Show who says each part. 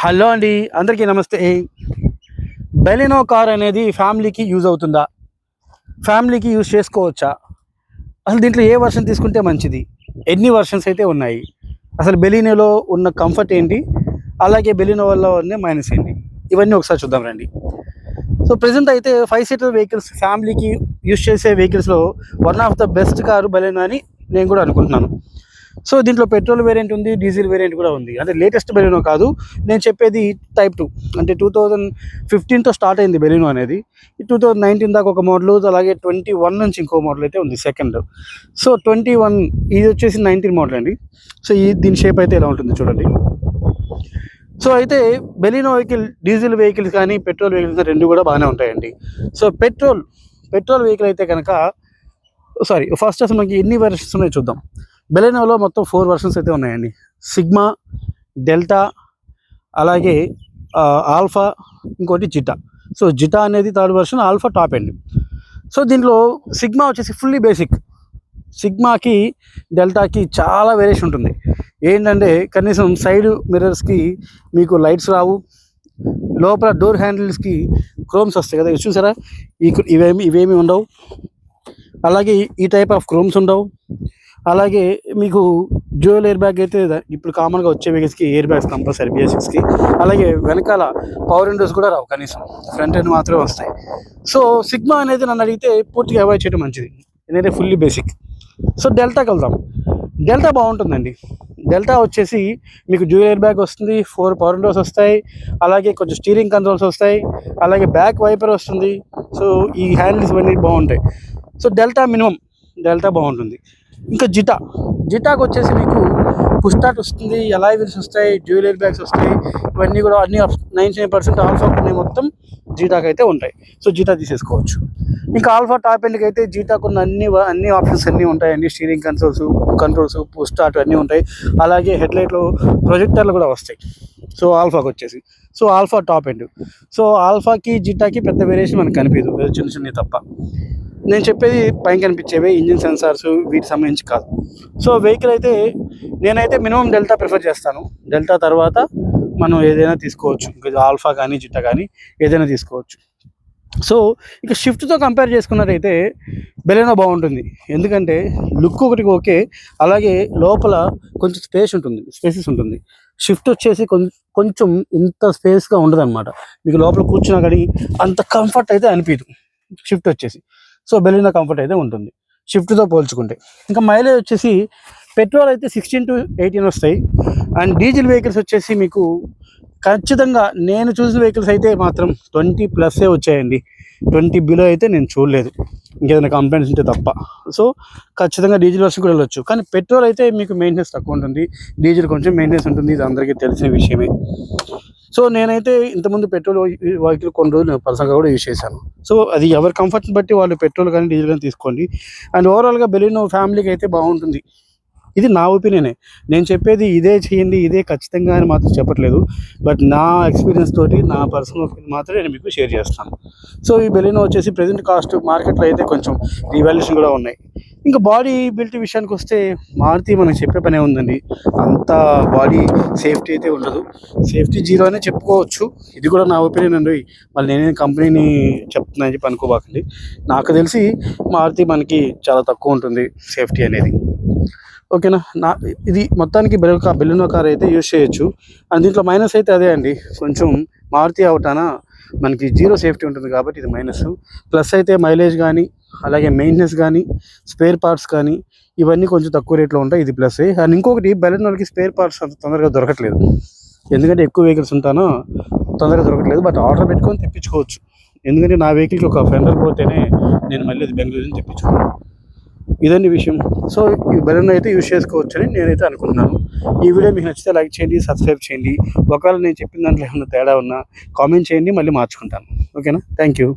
Speaker 1: Hello అండి అందరికీ నమస్తే. బెలినో కార్ అనేది ఫ్యామిలీకి యూజ్ అవుతుందా? ఫ్యామిలీకి యూజ్ చేసుకోవచ్చా? అసలు దీంట్లో ఏ వర్షన్ తీసుకుంటే మంచిది? ఎన్ని వర్షన్స్ అయితే ఉన్నాయి? అసలు బెలినోలో ఉన్న కంఫర్ట్ ఏంటి? అలాగే బెలినో వల్ల ఉన్న మైనస్ ఏంటి? ఇవన్నీ ఒకసారి చూద్దాం రండి. సో ప్రజెంట్ అయితే ఫైవ్ సీటర్ వెహికల్స్ ఫ్యామిలీకి యూజ్ చేసే వెహికల్స్లో one of the best car Baleno అని నేను కూడా అనుకుంటున్నాను. సో దీంట్లో పెట్రోల్ వేరియంట్ ఉంది డీజిల్ వేరియంట్ కూడా ఉంది. అంటే లేటెస్ట్ బెలినో కాదు నేను చెప్పేది టైప్ టూ. అంటే టూ థౌజండ్ ఫిఫ్టీన్తో స్టార్ట్ అయింది బెలినో అనేది. టూ థౌజండ్ నైన్టీన్ దాకా ఒక మోడల్ అలాగే ట్వంటీ వన్ నుంచి ఇంకో మోడల్ అయితే ఉంది సెకండ్. సో ట్వంటీ వన్ ఇది వచ్చేసి నైన్టీన్ మోడల్ అండి. సో ఈ దీని షేప్ అయితే ఎలా ఉంటుంది చూడండి. సో అయితే బెలినో వెహికల్ డీజిల్ వెహికల్స్ కానీ పెట్రోల్ వెహికల్స్ రెండు కూడా బాగానే ఉంటాయండి. సో పెట్రోల్ పెట్రోల్ వెహికల్ అయితే కనుక సారీ ఫస్ట్ అసలు మనకి ఎన్ని వెర్షన్స్ ఉన్నాయో చూద్దాం. బెలెనోలో మొత్తం ఫోర్ వర్షన్స్ అయితే ఉన్నాయండి. సిగ్మా డెల్టా అలాగే ఆల్ఫా ఇంకోటి జిటా. సో జిటా అనేది third version Alpha top end. So దీంట్లో సిగ్మా వచ్చేసి ఫుల్లీ బేసిక్. సిగ్మాకి డెల్టాకి చాలా వేరియేషన్ ఉంటుంది. ఏంటంటే కనీసం సైడ్ మిర్రర్స్కి మీకు లైట్స్ రావు. లోపల డోర్ హ్యాండిల్స్కి క్రోమ్స్ వస్తాయి కదా చూసారా? ఈ ఇవేమి ఇవేమి ఉండవు. అలాగే ఈ టైప్ ఆఫ్ క్రోమ్స్ ఉండవు. అలాగే మీకు డ్యూయల్ ఎయిర్ బ్యాగ్ అయితే ఇప్పుడు కామన్గా వచ్చే వెహికల్స్కి ఎయిర్ బ్యాగ్స్ కంపల్సరీ బిఎస్సిక్స్కి అలాగే వెనకాల పవర్ విండోస్ కూడా రావు కనీసం. ఫ్రంట్ ఎండ్ మాత్రమే వస్తాయి. సో సిగ్మా అనేది నన్ను అడిగితే పూర్తిగా అవాయిడ్ చేయడం మంచిది. ఎందుకంటే ఫుల్లీ బేసిక్ సో డెల్టాకి వెళ్దాం. డెల్టా బాగుంటుందండి. డెల్టా వచ్చేసి మీకు డ్యూయల్ ఎయిర్ బ్యాగ్ వస్తుంది ఫోర్ పవర్ విండోస్ వస్తాయి అలాగే కొంచెం స్టీరింగ్ కంట్రోల్స్ వస్తాయి అలాగే బ్యాక్ వైపర్ వస్తుంది. సో ఈ హ్యాండిల్స్ ఇవన్నీ బాగుంటాయి. So delta minimum. డెల్టా బాగుంటుంది. ఇంకా జిటా. జిటాకు వచ్చేసి మీకు పుస్టాట్ వస్తుంది ఎలాయ్ వీల్స్ వస్తాయి జ్యువెలరీ బ్యాగ్స్ వస్తాయి ఇవన్నీ కూడా అన్ని నైంటీ పర్సెంట్ ఆల్ఫా కొన్ని మొత్తం జీటాకి అయితే ఉంటాయి. సో జీటా తీసేసుకోవచ్చు. ఇంకా ఆల్ఫా టాప్ ఎండ్కి అయితే జీటాకు ఉన్న అన్ని అన్ని ఆప్షన్స్ అన్నీ ఉంటాయండి. స్టీరింగ్ కంట్రోల్స్ కంట్రోల్స్ పుస్టాట్ అన్నీ ఉంటాయి. అలాగే హెడ్లైట్లు ప్రొజెక్టర్లు కూడా వస్తాయి. సో ఆల్ఫాకి వచ్చేసి. So Alpha top end. So ఆల్ఫాకి జిటాకి పెద్ద వేరియేషన్ మనకు కనిపించదు. ఏదో చిన్న చిన్నవి తప్ప. నేను చెప్పేది పైన కనిపించేవి ఇంజిన్ సెన్సార్స్ వీటికి సంబంధించి కాదు. సో వెహికల్ అయితే నేనైతే మినిమం డెల్టా ప్రిఫర్ చేస్తాను. డెల్టా తర్వాత మనం ఏదైనా తీసుకోవచ్చు. ఇంకా ఆల్ఫా కానీ జిట్టా కానీ ఏదైనా తీసుకోవచ్చు. సో ఇక షిఫ్ట్తో కంపేర్ చేసుకున్నట్టయితే బెలెనో బాగుంటుంది. ఎందుకంటే లుక్ ఒకటి ఓకే. అలాగే లోపల కొంచెం స్పేస్ ఉంటుంది. స్పేసెస్ ఉంటుంది. షిఫ్ట్ వచ్చేసి కొంచెం ఇంత స్పేస్గా ఉండదు అనమాట మీకు లోపల కూర్చున్నా కానీ అంత కంఫర్ట్ అయితే అనిపించదు షిఫ్ట్ వచ్చేసి. సో బెలినా కంఫర్ట్ అయితే ఉంటుంది. షిఫ్ట్తో పోల్చుకుంటే. ఇంకా మైలేజ్ వచ్చేసి పెట్రోల్ అయితే సిక్స్టీన్ టు ఎయిటీన్ వస్తాయి. అండ్ డీజిల్ వెహికల్స్ వచ్చేసి మీకు ఖచ్చితంగా నేను చూసిన వెహికల్స్ అయితే మాత్రం ట్వంటీ ప్లస్సే వచ్చాయండి. ట్వంటీ బిలో అయితే నేను చూడలేదు. ఇంకేదైనా కంప్లైంట్స్ ఉంటే తప్ప. సో ఖచ్చితంగా డీజిల్ వర్షన్ కూడా వెళ్ళొచ్చు. కానీ పెట్రోల్ అయితే మీకు మెయింటెనెన్స్ తక్కువ ఉంటుంది. డీజిల్ కొంచెం మెయింటెనెన్స్ ఉంటుంది. ఇది అందరికీ తెలిసిన విషయమే. సో నేనైతే ఇంతకుముందు పెట్రోల్ వెహికల్ కొన్ని రోజులు పర్సనల్గా కూడా యూజ్ చేశాను. సో అది ఎవరి కంఫర్ట్ని బట్టి వాళ్ళు పెట్రోల్ కానీ డీజిల్ కానీ తీసుకోండి. అండ్ ఓవరాల్గా బెలినో ఫ్యామిలీకి అయితే బాగుంటుంది. ఇది నా ఒపీనియనే. నేను చెప్పేది ఇదే చేయండి ఇదే ఖచ్చితంగా అని మాత్రం చెప్పట్లేదు. బట్ నా ఎక్స్పీరియన్స్ తోటి నా పర్సనల్ ఒపీనియన్ మాత్రం నేను మీకు షేర్ చేస్తాను. సో ఈ బెలినో వచ్చేసి ప్రజెంట్ కాస్ట్ మార్కెట్లో అయితే కొంచెం రివాల్యూషన్ కూడా ఉన్నాయి. ఇంకా బాడీ బిల్ట్ విషయానికి వస్తే మారుతి మనం చెప్పే పనే ఉందండి. అంత బాడీ సేఫ్టీ అయితే ఉండదు. సేఫ్టీ జీరో అనే చెప్పుకోవచ్చు. ఇది కూడా నా ఒపీనియన్ అండి. మళ్ళీ నేనే కంపెనీని చెప్తున్నానని చెప్పి అనుకోబాకండి. నాకు తెలిసి మారుతి మనకి చాలా తక్కువ ఉంటుంది సేఫ్టీ అనేది. ఓకేనా? నా ఇది మొత్తానికి బెల్ బెలూన్ కార్ అయితే యూజ్ చేయొచ్చు. అండ్ దీంట్లో మైనస్ అయితే అదే అండి. కొంచెం మారుతి అవటాన మనకి జీరో సేఫ్టీ ఉంటుంది కాబట్టి ఇది మైనస్. ప్లస్ అయితే మైలేజ్ కానీ అలాగే మెయింటెనెన్స్ కానీ స్పేర్ పార్ట్స్ కానీ ఇవన్నీ కొంచెం తక్కువ రేట్లో ఉంటాయి ఇది ప్లస్ అండ్ ఇంకొకటి వాళ్ళకి స్పేర్ పార్ట్స్ అంత తొందరగా దొరకట్లేదు. ఎందుకంటే ఎక్కువ వెహికల్స్ ఉంటానో తొందరగా దొరకట్లేదు బట్ ఆర్డర్ పెట్టుకొని తెప్పించుకోవచ్చు. ఎందుకంటే నా వెహికల్కి ఒక ఫెండర్ పోతేనే నేను మళ్ళీ అది బెంగళూరు నుంచి తెప్పించుకున్నాను ఇదండి విషయం. సో ఈ బెలూన్ అయితే యూజ్ చేసుకోవచ్చని నేనైతే అనుకుంటున్నాను. ఈ వీడియో మీకు నచ్చితే లైక్ చేయండి సబ్స్క్రైబ్ చేయండి. ఒకవేళ నేను చెప్పిన దాంట్లో ఏమైనా తేడా ఉన్నా కామెంట్ చేయండి మళ్ళీ మార్చుకుంటాను. ఓకేనా? Thank you